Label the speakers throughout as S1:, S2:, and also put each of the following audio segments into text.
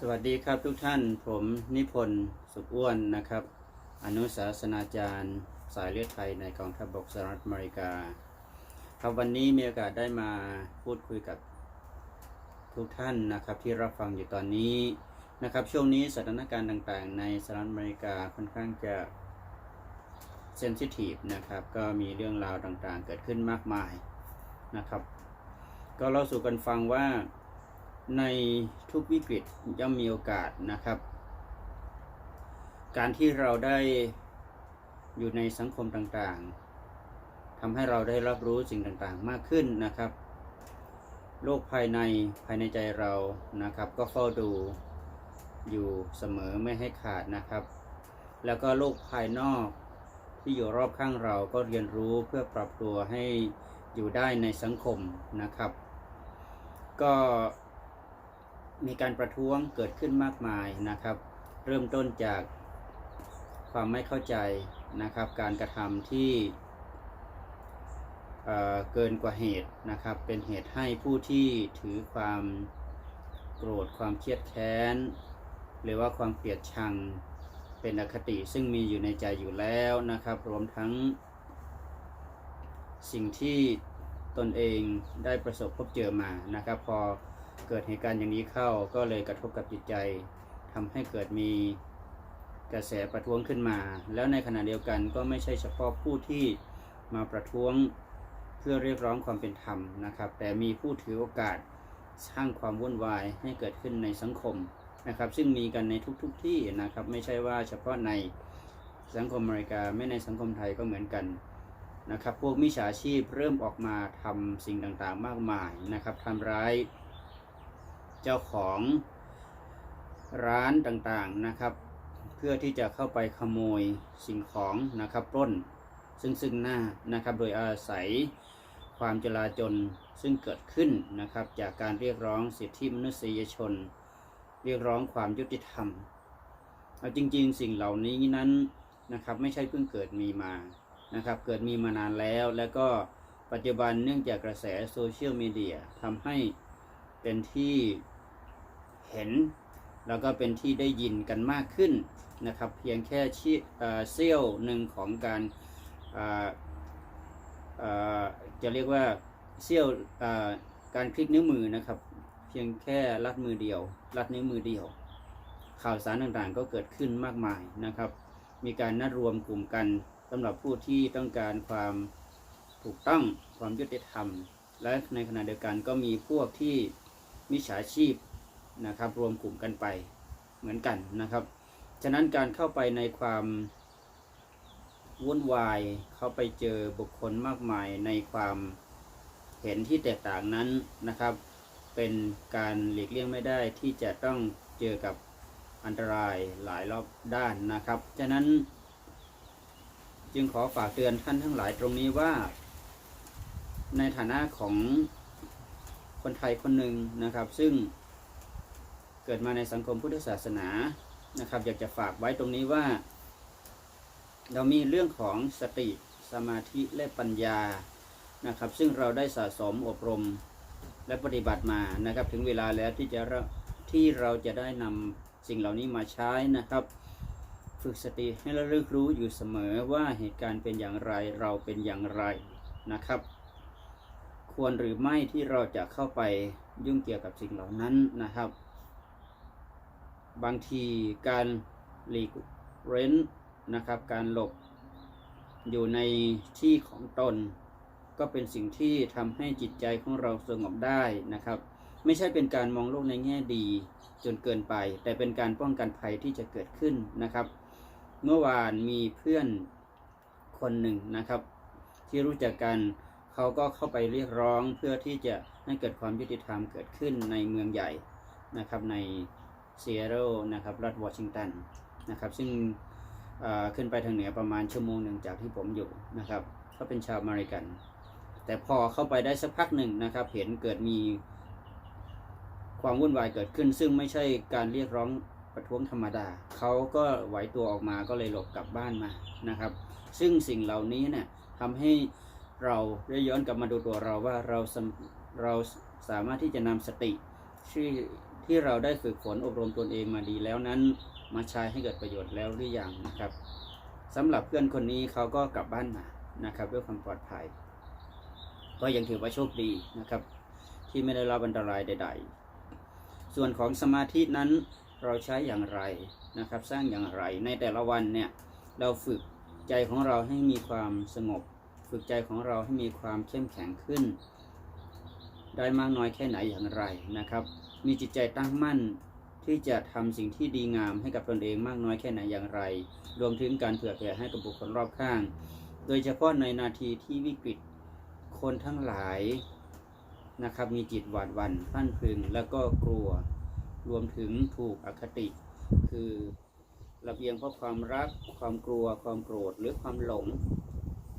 S1: สวัสดีครับทุกท่านผมนิพนธ์สุขอ้วนนะครับ อนุศาสนาจารย์ สายเลือดไทยในกองทัพบกสหรัฐอเมริกา ครับวันนี้มีโอกาสได้มาพูดคุยกับทุกท่านนะครับที่รับฟังอยู่ตอนนี้นะครับ ช่วงนี้สถานการณ์ต่างๆ ในสหรัฐอเมริกาค่อนข้างจะเซนซิทีฟนะครับ ก็มีเรื่องราวต่างๆ เกิดขึ้นมากมายนะครับ ก็เล่าสู่กันฟังว่า ในทุกวิกฤตย่อมมีโอกาสนะครับ การที่เราได้อยู่ในสังคมต่างๆทำให้เราได้รับรู้สิ่งต่างๆมากขึ้นนะครับ โลกภายในภายในใจเรานะครับ ก็เฝ้าดูอยู่เสมอไม่ให้ขาดนะครับ แล้วก็โลกภายนอกที่อยู่รอบข้างเราก็เรียนรู้เพื่อปรับตัวให้อยู่ได้ในสังคมนะครับ ก็ มีการประท้วงเกิดขึ้นมากมายนะครับ เริ่มต้นจากความไม่เข้าใจนะครับ การกระทำที่เอ่อเกินกว่าเหตุนะครับ เป็นเหตุให้ผู้ที่ถือความโกรธความเครียดแค้น หรือว่าความเกลียดชังเป็นอคติซึ่งมีอยู่ในใจอยู่แล้วนะครับ รวมทั้ง สิ่งที่ตนเองได้ประสบพบเจอมานะครับ พอ เกิดเหตุการณ์อย่างนี้เข้าก็เลยกระทบกับจิตใจทำให้เกิดมีกระแสประท้วงขึ้นมา แล้วในขณะเดียวกันก็ไม่ใช่เฉพาะผู้ที่มาประท้วงเพื่อเรียกร้องความเป็นธรรมนะครับ แต่มีผู้ถือโอกาสสร้างความวุ่นวายให้เกิดขึ้นในสังคมนะครับ ซึ่งมีกันในทุกๆทที่นะครับ ไม่ใช่ว่าเฉพาะในสังคมอเมริกาไม่ในสังคมไทยก็เหมือนกันนะครับ พวกมิจฉาชีพเริ่มออกมาทำสิ่งต่างๆ มากมายนะครับทำร้าย เจ้าของร้านต่างๆนะครับ เพื่อที่จะเข้าไปขโมยสิ่งของนะครับปล้นซึ่งซึ่งหน้านะครับ โดยอาศัยความจลาจลซึ่งเกิดขึ้นนะครับ จากการเรียกร้องสิทธิมนุษยชน เรียกร้องความยุติธรรมเอาจริง ๆ สิ่งเหล่านี้นั้นนะครับไม่ใช่เพิ่งเกิดมีมานะครับ เกิดมีมานานแล้วแล้วก็ปัจจุบันเนื่องจากกระแสโซเชียลมีเดียทำให้เป็นที่ เห็น แล้วก็เป็นที่ได้ยินกันมากขึ้นนะครับ เพียงแค่ชี้เอ่อเสี้ยวหนึ่งของการจะเรียกว่าเสี้ยวการคลิกนิ้วมือนะครับ เพียงแค่ลัดมือเดียว ลัดนิ้วมือเดียว ข่าวสารต่างๆก็เกิดขึ้นมากมายนะครับ มีการนัดรวมกลุ่มกันสำหรับผู้ที่ต้องการความถูกต้องความยุติธรรม และในขณะเดียวกันก็มีพวกที่มิจฉาชีพ นะครับ รวมกลุ่มกันไปเหมือนกันนะครับ ฉะนั้นการเข้าไปในความวุ่นวายเข้าไปเจอบุคคลมากมายในความเห็นที่แตกต่างนั้นนะครับ เป็นการหลีกเลี่ยงไม่ได้ที่จะต้องเจอกับอันตรายหลายรอบด้านนะครับ ฉะนั้นจึงขอฝากเตือนท่านทั้งหลายตรงนี้ว่า ในฐานะของคนไทยคนหนึ่งนะครับ ซึ่ง เกิดมาในสังคมพุทธศาสนานะครับ อยากจะฝากไว้ตรงนี้ว่า เรามีเรื่องของสติสมาธิและปัญญานะครับ ซึ่งเราได้สะสมอบรมและปฏิบัติมานะครับ ถึงเวลาแล้วที่จะที่เราจะได้นำสิ่งเหล่านี้มาใช้นะครับ ฝึกสติให้ระลึกรู้อยู่เสมอว่าเหตุการณ์เป็นอย่างไรเราเป็นอย่างไรนะครับ ควรหรือไม่ที่เราจะเข้าไปยุ่งเกี่ยวกับสิ่งเหล่านั้นนะครับ บางทีการหลีกเร้นนะครับ การหลบอยู่ในที่ของตน ก็เป็นสิ่งที่ทำให้จิตใจของเราสงบได้นะครับ ไม่ใช่เป็นการมองโลกในแง่ดีจนเกินไป แต่เป็นการป้องกันภัยที่จะเกิดขึ้นนะครับ เมื่อวานมีเพื่อนคนหนึ่งนะครับ ที่รู้จักกันเขาก็เข้าไปเรียกร้องเพื่อที่จะให้เกิดความยุติธรรมเกิดขึ้นในเมืองใหญ่นะครับใน เซีแอตเทิลนะครับรัฐวอชิงตันนะครับซึ่งขึ้นไปทางเหนือประมาณชั่วโมงหนึ่งจากที่ผมอยู่นะครับเขาเป็นชาวอเมริกัน แต่พอเข้าไปได้สักพักหนึ่งนะครับ เห็นเกิดมีความวุ่นวายเกิดขึ้น ซึ่งไม่ใช่การเรียกร้องประท้วงธรรมดา เขาก็ไหวตัวออกมาก็เลยหลบกลับบ้านมานะครับ ซึ่งสิ่งเหล่านี้เนี่ยทำให้เราได้ย้อนกลับมาดูตัวเราว่าเราเราสามารถที่จะนำสติที่ ที่เราได้ฝึกฝนอบรมตนเองมาดีแล้วนั้น มาใช้ให้เกิดประโยชน์แล้วหรือยังนะครับสำหรับเพื่อนคนนี้เขาก็กลับบ้านมานะครับด้วยความปลอดภัย ก็ยังถือว่าโชคดีนะครับ ที่ไม่ได้รับอันตรายใด ๆ ส่วนของสมาธินั้นเราใช้อย่างไรนะครับ สร้างอย่างไรในแต่ละวันเนี่ยเราฝึกใจของเราให้มีความสงบ ฝึกใจของเราให้มีความเข้มแข็งขึ้น ได้มากน้อยแค่ไหนอย่างไรนะครับ มีจิตใจตั้งมั่นที่จะทำสิ่งที่ดีงามให้กับตนเองมากน้อยแค่ไหนอย่างไร รวมถึงการเผื่อแผ่ให้กับบุคคลรอบข้าง โดยเฉพาะในนาทีที่วิกฤตคนทั้งหลายนะครับมีจิตหวาดหวั่นพลันพึงแล้วก็กลัวรวมถึงถูกอคติ คือระเบียงเพราะความรัก ความกลัว ความโกรธหรือความหลง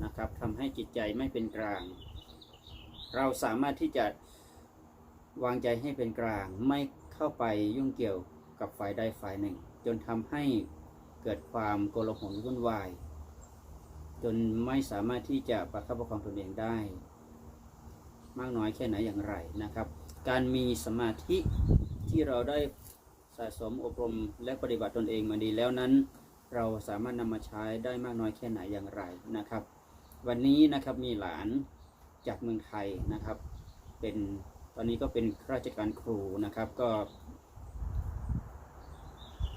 S1: นะครับทำให้จิตใจไม่เป็นกลาง เราสามารถที่จะ วางใจให้เป็นกลาง ไม่เข้าไปยุ่งเกี่ยวกับฝ่ายใดฝ่ายหนึ่ง จนทำให้เกิดความโกลาหลวุ่นวาย จนไม่สามารถที่จะประคับประคองตนเองได้ มากน้อยแค่ไหนอย่างไรนะครับ การมีสมาธิที่เราได้สะสมอบรมและปฏิบัติตนเองมาดีแล้วนั้น เราสามารถนำมาใช้ได้มากน้อยแค่ไหนอย่างไรนะครับ วันนี้นะครับมีหลานจากเมืองไทยนะครับเป็น อนนี้ก็เป็นข้าราชการครูนะครับก็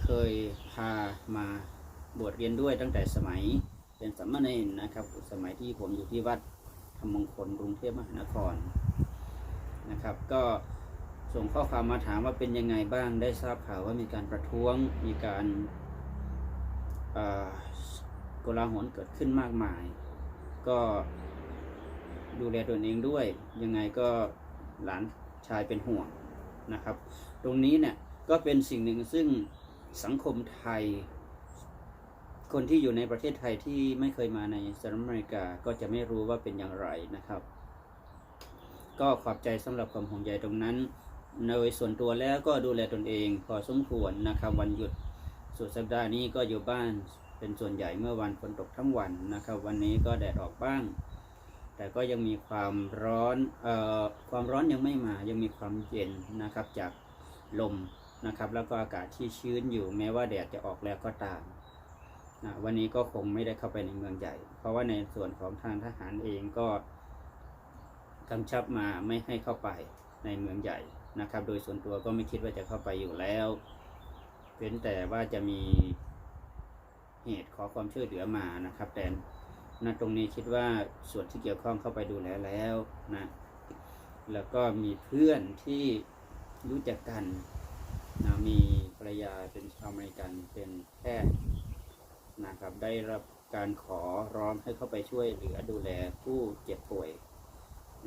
S1: เคยพามาบวชเรียนด้วยตั้งแต่สมัยเป็นสามเณรนะครับ สมัยที่ผมอยู่ที่วัดธรรมมงคลกรุงเทพมหานครนะครับ ก็ส่งข้อความมาถามว่าเป็นยังไงบ้างได้ทราบข่าวว่ามีการประท้วงมีการโกลาหลเกิดขึ้นมากมาย ก็ดูแลตนเองด้วย ยังไงก็ หลานชายเป็นห่วงนะครับ ตรงนี้เนี่ยก็เป็นสิ่งหนึ่งซึ่งสังคมไทย คนที่อยู่ในประเทศไทยที่ไม่เคยมาในสหรัฐอเมริกาก็จะไม่รู้ว่าเป็นอย่างไรนะครับ ก็ขอบใจสำหรับความห่วงใยตรงนั้นโดยส่วนตัวแล้วก็ดูแลตนเองพอสมควรนะครับวันหยุดสุดสัปดาห์นี้ก็อยู่บ้านเป็นส่วนใหญ่เมื่อวันฝนตกทั้งวันนะครับ วันนี้ก็แดดออกบ้าง แต่ก็ยังมีความร้อนเอ่อความร้อนยังไม่มายังมีความเย็นนะครับจากลมนะครับ แล้วก็อากาศที่ชื้นอยู่แม้ว่าแดดจะออกแล้วก็ตามนะวันนี้ก็คงไม่ได้เข้าไปในเมืองใหญ่ เพราะว่าในส่วนของทางทหารเองก็กำชับมาไม่ให้เข้าไปในเมืองใหญ่นะครับ โดยส่วนตัวก็ไม่คิดว่าจะเข้าไปอยู่แล้วเว้นแต่ว่าจะมีเหตุขอความช่วยเหลือมานะครับแต่ ณตรงนี้คิดว่าส่วนที่เกี่ยวข้องเข้าไปดูแลแล้วนะแล้วก็มีเพื่อนที่รู้จักกันนะมีภรรยาเป็นชาวอเมริกันเป็นแพทย์นะครับได้รับการขอร้องให้เข้าไปช่วยเหลือดูแลผู้เจ็บป่วย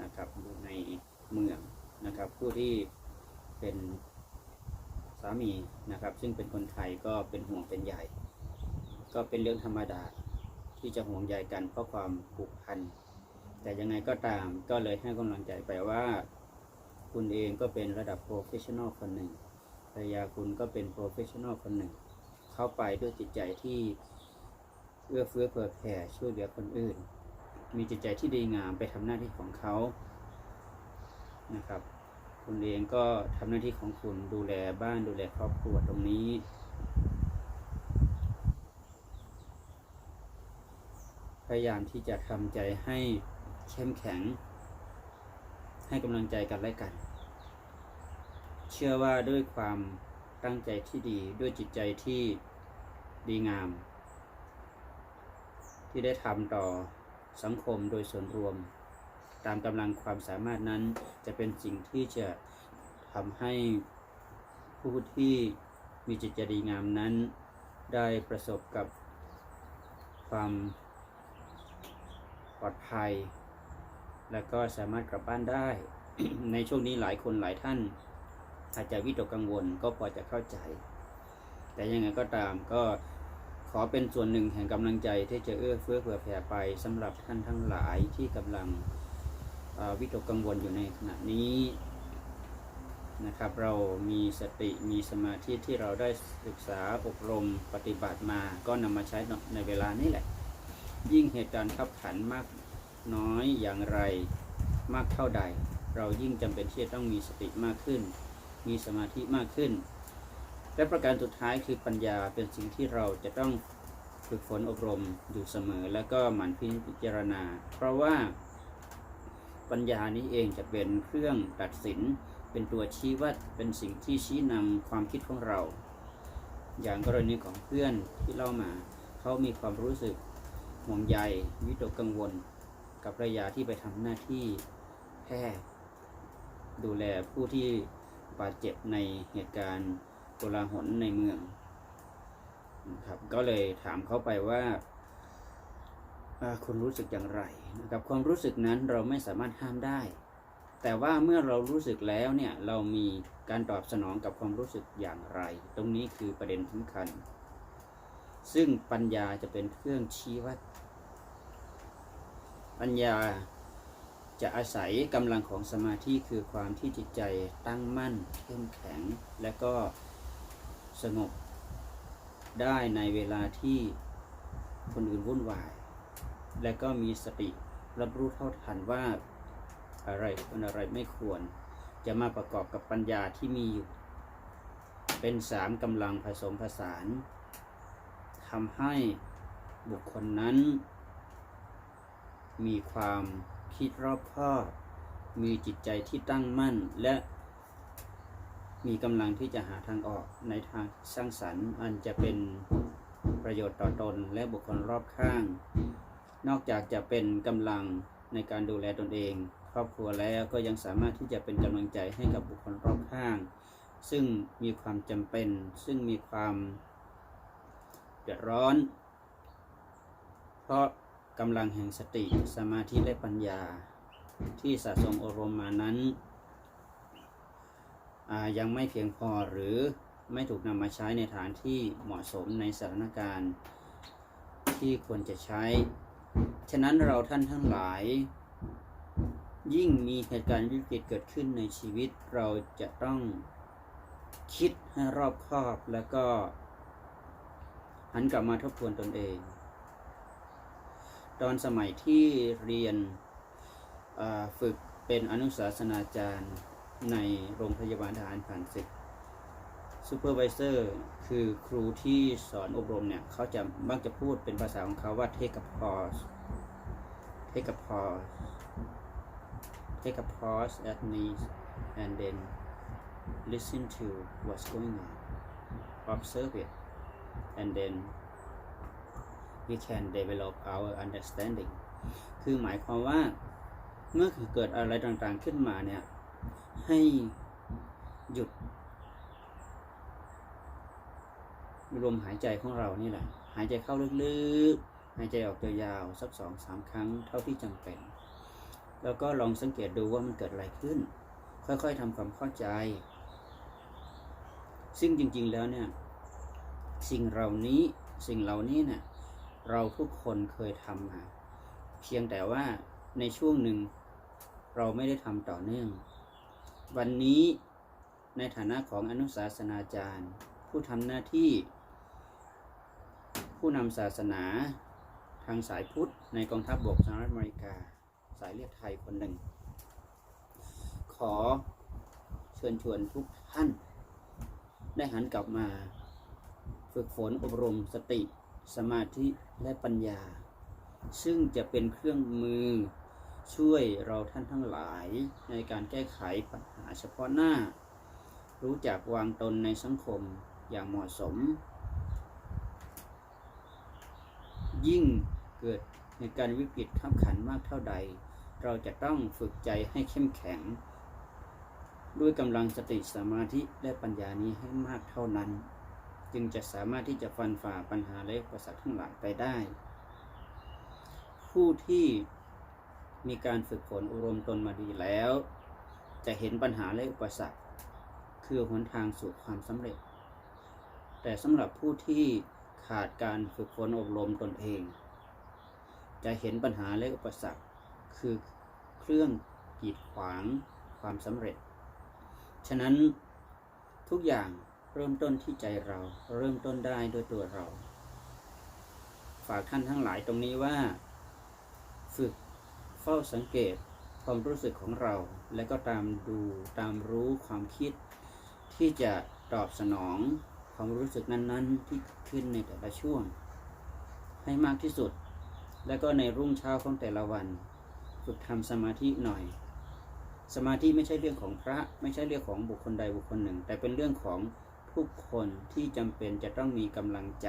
S1: นะครับอยู่ในเมืองนะครับ ผู้ที่เป็นสามีนะครับ ซึ่งเป็นคนไทยก็เป็นห่วงเป็นใหญ่ ก็เป็นเรื่องธรรมดา ที่จะห่วงใยกันเพราะความผูกพัน แต่ยังไงก็ตามก็เลยให้กำลังใจไปว่า คุณเองก็เป็นระดับโปรเฟชชั่นอลคนหนึ่งภรรยาคุณก็เป็นโปรเฟชชั่นอลคนหนึ่ง เข้าไปด้วยจิตใจที่เอื้อเฟื้อเผื่อแผ่ช่วยเหลือคนอื่น มีจิตใจที่ดีงามไปทำหน้าที่ของเขานะครับ คุณเองก็ทำหน้าที่ของคุณดูแลบ้านดูแลครอบครัวตรงนี้ ยายามที่จะทำใจให้เข้มแข็ง ให้กำลังใจกันและกัน เชื่อว่าด้วยความตั้งใจที่ดีด้วยจิตใจที่ดีงาม ที่ได้ทำต่อสังคมโดยส่วนรวม ตามกำลังความสามารถนั้นจะเป็นสิ่งที่จะทำให้ผู้ที่มีจิตใจดีงามนั้น ได้ประสบกับความ ลอดภัย แล้วก็สามารถกลับบ้านได้ ในช่วงนี้หลายคนหลายท่าน อาจจะวิตกกังวลก็พอจะเข้าใจ แต่ยังไงก็ตามก็ขอเป็นส่วนหนึ่งแห่งกำลังใจที่จะเอื้อเฟื้อเผื่อแผ่ไปสำหรับท่านทั้งหลายที่กำลังวิตกกังวลอยู่ในขณะนี้นะครับเรามีสติมีสมาธิที่เราได้ศึกษาอบรมปฏิบัติมา ก็นำมาใช้ในเวลานี้แหละ ยิ่งเหตุการณ์ขับขันมากน้อยอย่างไรมากเท่าใด เรายิ่งจำเป็นที่จะต้องมีสติมากขึ้น มีสมาธิมากขึ้น และประการสุดท้ายคือปัญญาเป็นสิ่งที่เราจะต้องฝึกฝนอบรมอยู่เสมอ แล้วก็หมั่นพิจารณา เพราะว่าปัญญานี้เองจะเป็นเครื่องตัดสิน เป็นตัวชี้วัดเป็นสิ่งที่ชี้นำความคิดของเรา อย่างกรณีของเพื่อนที่เล่ามา เขามีความรู้สึก ห่วงใยวิตกกังวล กับภรรยาที่ไปทำหน้าที่แพทย์ดูแลผู้ที่บาดเจ็บในเหตุการณ์โกลาหลในเมืองครับก็เลยถามเขาไปว่าอ่าคุณรู้สึกอย่างไรนะครับความรู้สึกนั้นเราไม่สามารถห้ามได้ แต่ว่าเมื่อเรารู้สึกแล้วเนี่ยเรามีการตอบสนองกับความรู้สึกอย่างไร ตรงนี้คือประเด็นสำคัญ ซึ่งปัญญาจะเป็นเครื่องชี้วัด ปัญญาจะอาศัยกำลังของสมาธิคือความที่จิตใจตั้งมั่นเข้มแข็ง และก็สงบได้ในเวลาที่คนอื่นวุ่นวาย และก็มีสติรับรู้เท่าทันว่าอะไรควรอะไรไม่ควร จะมาประกอบกับปัญญาที่มีอยู่ เป็นสามกำลังผสมผสานำให้บุคคลนั้น มีความคิดรอบคอบ มีจิตใจที่ตั้งมั่น และมีกำลังที่จะหาทางออกในทางสร้างสรรค์อันจะเป็นประโยชน์ต่อตนและบุคคลรอบข้าง นอกจากจะเป็นกำลังในการดูแลตนเอง ครอบครัวแล้วก็ยังสามารถที่จะเป็นกำลังใจให้กับบุคคลรอบข้าง ซึ่งมีความจำเป็น ซึ่งมีความ เดือดร้อน เพราะกำลังแห่งสติสมาธิและปัญญาที่สะสมอบรมมานั้น ยังไม่เพียงพอหรือไม่ถูกนำมาใช้ในฐานที่เหมาะสมในสถานการณ์ที่ควรจะใช้ ฉะนั้นเราท่านทั้งหลาย ยิ่งมีเหตุการณ์วิกฤตเกิดขึ้นในชีวิตเราจะต้องคิดให้รอบคอบแล้วก็ หันกลับมาทบทวนตนเอง ตอนสมัยที่เรียนฝึกเป็นอนุศาสนาจารย์ในโรงพยาบาลทหารผ่านศึกซูเปอร์วิเซอร์คือครูที่สอนอบรมเนี่ย เขาจะมักจะพูดเป็นภาษาของเขาว่า take a pause take a pause take a pause at knees and then listen to what's going on observe it and then we can develop our understanding คือหมายความว่าเมื่อเกิดอะไรต่างๆขึ้นมาเนี่ย ให้หยุดลมหายใจของเรานี่แหละ หายใจเข้าลึกๆ หายใจออกยาวๆสักสองสามครั้งเท่าที่จำเป็น แล้วก็ลองสังเกตดูว่ามันเกิดอะไรขึ้น ค่อยๆทำความเข้าใจ ซึ่งจริงๆแล้วเนี่ย สิ่งเหล่านี้สิ่งเหล่านี้เนี่ยเราทุกคนเคยทำมา เพียงแต่ว่าในช่วงหนึ่งเราไม่ได้ทำต่อเนื่อง วันนี้ในฐานะของอนุศาสนาจารย์ ผู้ทำหน้าที่ ผู้นำศาสนาทางสายพุทธในกองทัพบบกสหรัฐอเมริกา สายเลือดไทยคนหนึ่ง ขอเชิญชวนทุกท่าน ได้หันกลับมา ฝึกฝนอบรมสติ สมาธิและปัญญา ซึ่งจะเป็นเครื่องมือช่วยเราท่านทั้งหลายในการแก้ไขปัญหาเฉพาะหน้า รู้จักวางตนในสังคมอย่างเหมาะสม ยิ่งเกิดในการวิกฤตขับขันมากเท่าใด เราจะต้องฝึกใจให้เข้มแข็ง ด้วยกำลังสติสมาธิและปัญญานี้ให้มากเท่านั้น จึงจะสามารถที่จะฟันฝ่าปัญหาและอุปสรรคทั้งหลายไปได้ ผู้ที่มีการฝึกฝนอบรมตนมาดีแล้ว จะเห็นปัญหาและอุปสรรค คือหนทางสู่ความสำเร็จ แต่สำหรับผู้ที่ขาดการฝึกฝนอบรมตนเอง จะเห็นปัญหาและอุปสรรค คือเครื่องกีดขวางความสำเร็จ ฉะนั้นทุกอย่าง เริ่มต้นที่ใจเรา เริ่มต้นได้ด้วยตัวเรา ฝากท่านทั้งหลายตรงนี้ว่า ฝึกเฝ้าสังเกตความรู้สึกของเรา และก็ตามดูตามรู้ความคิด ที่จะตอบสนองความรู้สึกนั้นๆ ที่ขึ้นในแต่ละช่วง ให้มากที่สุด แล้วก็ในรุ่งเช้าของแต่ละวัน ฝึกทำสมาธิหน่อย สมาธิไม่ใช่เรื่องของพระ ไม่ใช่เรื่องของบุคคลใดบุคคลหนึ่ง แต่เป็นเรื่องของ ทุกคนที่จำเป็นจะต้องมีกำลังใจ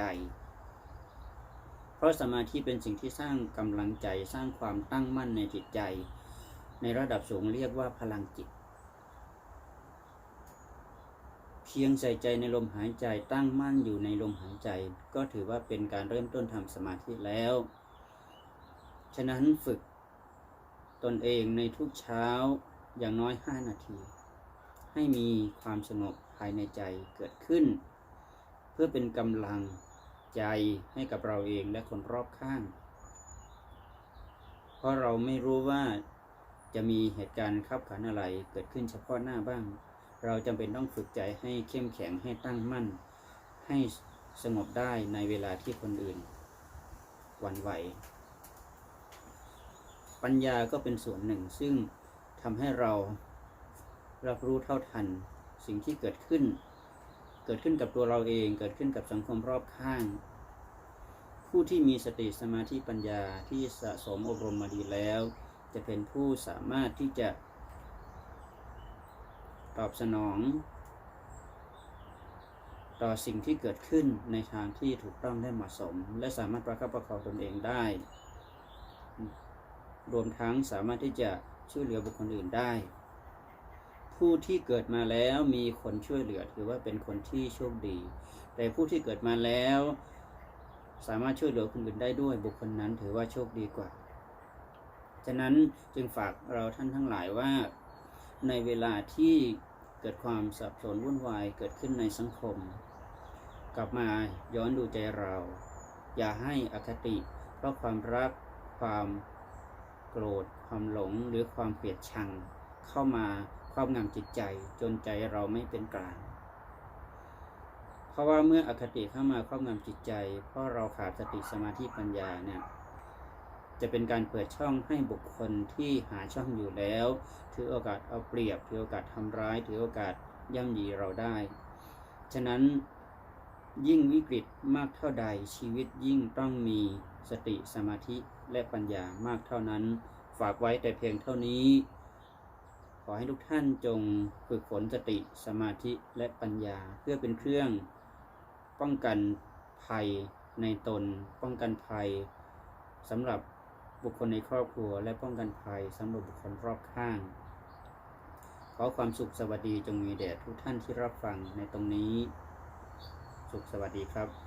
S1: เพราะสมาธิเป็นสิ่งที่สร้างกำลังใจสร้างความตั้งมั่นในจิตใจ ในระดับสูงเรียกว่าพลังจิต เพียงใส่ใจในลมหายใจตั้งมั่นอยู่ในลมหายใจ ก็ถือว่าเป็นการเริ่มต้นทำสมาธิแล้ว ฉะนั้นฝึกตนเองในทุกเช้าอย่างน้อย 5 นาที ให้มีความสงบ ภายในใจเกิดขึ้น เพื่อเป็นกำลังใจให้กับเราเองและคนรอบข้าง เพราะเราไม่รู้ว่าจะมีเหตุการณ์ขับขันอะไรเกิดขึ้นเฉพาะหน้าบ้าง เราจำเป็นต้องฝึกใจให้เข้มแข็งให้ตั้งมั่น ให้สงบได้ในเวลาที่คนอื่นหวั่นไหว ปัญญาก็เป็นส่วนหนึ่งซึ่งทำให้เรารับรู้เท่าทัน สิ่งที่เกิดขึ้น เกิดขึ้นกับตัวเราเอง เกิดขึ้นกับสังคมรอบข้าง ผู้ที่มีสติสมาธิปัญญาที่สะสมอบรมมาดีแล้ว จะเป็นผู้สามารถที่จะ ตอบสนอง ต่อสิ่งที่เกิดขึ้นในทางที่ถูกต้องได้เหมาะสม และสามารถประคับประคองตนเองได้ รวมทั้งสามารถที่จะช่วยเหลือบุคคลอื่นได้ ผู้ที่เกิดมาแล้วมีคนช่วยเหลือถือว่าเป็นคนที่โชคดี แต่ผู้ที่เกิดมาแล้ว สามารถช่วยเหลือคนอื่นได้ด้วยบุคคลนั้นถือว่าโชคดีกว่า ฉะนั้นจึงฝากเราท่านทั้งหลายว่า ในเวลาที่เกิดความสับสนวุ่นวายเกิดขึ้นในสังคม กลับมาย้อนดูใจเรา อย่าให้อคติ เพราะความรักความโกรธ ความหลงหรือความเกลียดชังเข้ามา รอบงำจิตใจจนใจเราไม่เป็นกลาง เพราะว่าเมื่ออคติเข้ามาครอบงำจิตใจ เพราะเราขาดสติสมาธิปัญญาเนี่ยจะเป็นการเปิดช่องให้บุคคลที่หาช่องอยู่แล้ว ถือโอกาสเอาเปรียบ ถือโอกาสทำร้าย ถือโอกาสย่ำยีเราได้ ฉะนั้นยิ่งวิกฤตมากเท่าใดชีวิตยิ่งต้องมีสติสมาธิและปัญญามากเท่านั้น ฝากไว้แต่เพียงเท่านี้ ขอให้ทุกท่านจงฝึกฝนสติสมาธิและปัญญาเพื่อเป็นเครื่องป้องกันภัยในตน ป้องกันภัยสำหรับบุคคลในครอบครัว และป้องกันภัยสำหรับบุคคลรอบข้าง ขอความสุขสวัสดีจงมีแด่ทุกท่านที่รับฟังในตรงนี้ สุขสวัสดีครับ